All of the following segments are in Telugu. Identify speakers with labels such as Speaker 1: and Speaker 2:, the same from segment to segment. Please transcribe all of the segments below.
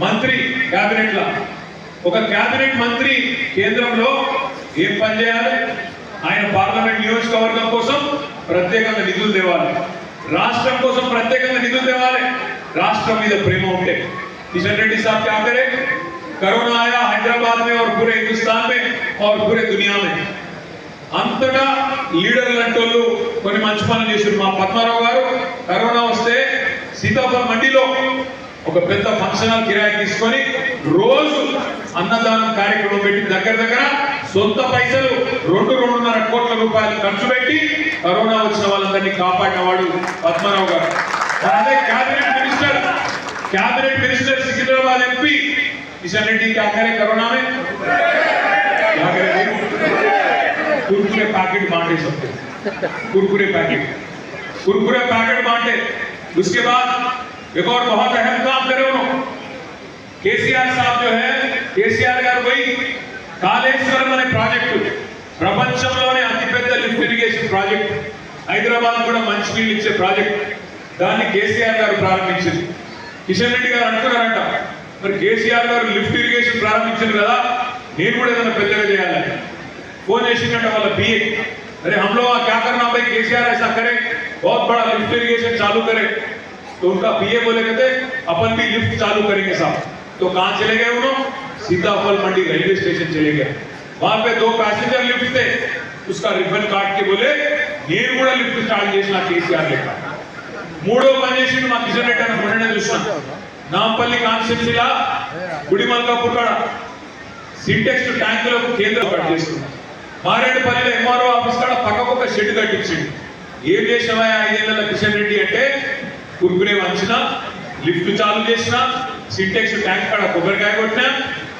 Speaker 1: మంత్రి కేబినెట్ లా ఒక కేబినెట్ మంత్రి కేంద్రంలో ఏం పని చేయాలి ఆయన పార్లమెంట్ నియోజకవర్గం కోసం ప్రత్యేకంగా నిధులు తేవాలి రాష్ట్రం కోసం ప్రత్యేకంగా నిధులు తేవాలి రాష్ట్రం మీద ప్రేమ ఉంటే కిషన్ రెడ్డి साहब क्या करे करोना आया हैदराबाद में और पूरे हिंदुस्तान में और पूरे दुनिया में అంతటా లీడర్లు అంటే వాళ్ళు కొన్ని మంచి పనులు చేశారు మా పద్మారావు గారు కరోనా వస్తే సీతాఫలం మండిలో ఒక పెద్ద ఫంక్షన్ హాల్ కిరాయి తీసుకొని రోజు అన్నదానం కార్యక్రమం పెట్టి దగ్గర దగ్గర సొంత పైసలు రెండు రెండున్నర కోట్ల రూపాయలు ఖర్చు పెట్టి కరోనా వచ్చిన వాళ్ళందరినీ కాపాడిన వాడు పద్మారావు గారు మరి అదే cabinet minister cabinet minister Secunderabad MP Kishan Reddy क्या करे कोरोना में क्या करे कुरकुरे पैकेट बांटे सबको कुरकुरे पैकेट कुरकुरे पैकेट बांटे उसके बाद एक और बहुत अहम काम करे उन्होंने కేసీఆర్ సాబ్ जो है కేసీఆర్ గారు పోయి కాళేశ్వరం అనే ప్రాజెక్టు ప్రపంచంలోనే అతిపెద్ద లిఫ్ట్ ఇరిగేషన్ ప్రాజెక్ట్ హైదరాబాద్ కూడా మంచి నీళ్ళు ఇచ్చే ప్రాజెక్ట్ దాన్ని కేసీఆర్ గారు ప్రారంభించింది కిషన్ రెడ్డి గారు అంటున్నారంట మరి కేసీఆర్ గారు లిఫ్ట్ ఇరిగేషన్ ప్రారంభించారు కదా నేను కూడా ఏదైనా పెద్దగా చేయాలి फोन చేసిందంట వాళ్ళ बीए अरे हम लोग क्या करना भाई केसीआर ऐसा करे बहुत बड़ा लिफ्ट इरिगेशन चालू करे तो उनका बीए बोले कहते अपन भी लिफ्ट चालू करेंगे साहब तो कहां चले गए उन्होंने सीताफल मंडी रेलवे स्टेशन चले गए वहां पे दो पैसेंजर लिफ्ट थे उसका रिबन काट के बोले నేను కూడా లిఫ్ట్ స్టార్ట్ చేసిన కేసీఆర్ లెక్క మూడో పని చేసిండు మా కిషన్ రెడ్డి అని మొన్ననే చూసిన నాంపల్లి కాన్స్టిట్యూన్సీలా గుడిమల్కాపూర్ కాడ సింటెక్స్ ట్యాంకులకు కేంద్రం కట్ చేస్తున్నాం మారేడుపల్లిలో ఎంఆర్ఓ ఆఫీస్ కాడ పక్కకు ఒక షెడ్ కట్టించిండు ఏం చేసినవా ఐదేళ్ల కిషన్ రెడ్డి అంటే కుర్కురే వంచిన లిఫ్ట్ చాలు చేసిన సింటెక్స్ ట్యాంక్ కాడ కొబ్బరికాయ కొట్టినా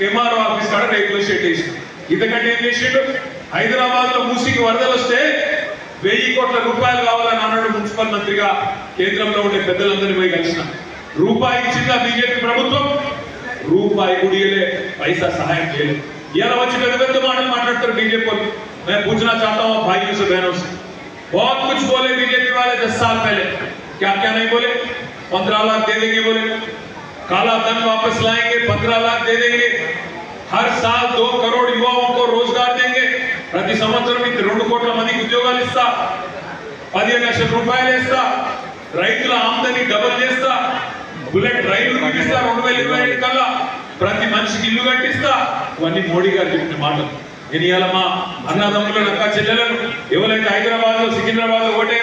Speaker 1: ఎంఆర్ఓ ఆఫీస్ కాడ రేకుల షెడ్ వేసిన ఇంతకంటే ఏం చేసిండు హైదరాబాద్ లో మూసికి వరదలు వస్తే వెయ్యి కోట్ల రూపాయలు కావాలని అన్నాడు మున్సిపల్ మంత్రిగా కేంద్రంలో ఉండే పెద్దలందరినీ పోయి కలిసిన రూపాయి ఇచ్చిందా బీజేపీ ప్రభుత్వం రూపాయి గుడియలే పైసా సహాయం చేయలేదు ఇలా వచ్చి పెద్ద పెద్ద మాటలు మాట్లాడతారు बीजेपी को मैं पूछना चाहता हूँ भाइयों से बहनों से बहुत कुछ बोले बीजेपी वाले दस साल पहले क्या क्या नहीं बोले पंद्रह लाख दे देंगे बोले काला धन वापस लाएंगे पंद्रह लाख दे देंगे हर साल दो करोड़ युवाओं को रोजगार देंगे ప్రతి సంవత్సరం ఇంత రెండు కోట్ల మందికి ఉద్యోగాలు ఇస్తా పదిహేను లక్షల రూపాయలు ఇస్తా రైతుల ఆమదని డబల్ చేస్తా బుల్లెట్ రైలు ఇస్తా రెండు వేల ఇరవై ఐదు కల్లా ప్రతి మనిషికి ఇల్లు కట్టిస్తా ఇవన్నీ మోడీ గారు చెప్పిన మాటలు నేను ఇవాళ మా అన్నదమ్ములను అక్క చెల్లెలను ఎవరైతే హైదరాబాద్ లో సికింద్రాబాద్ లో ఓటే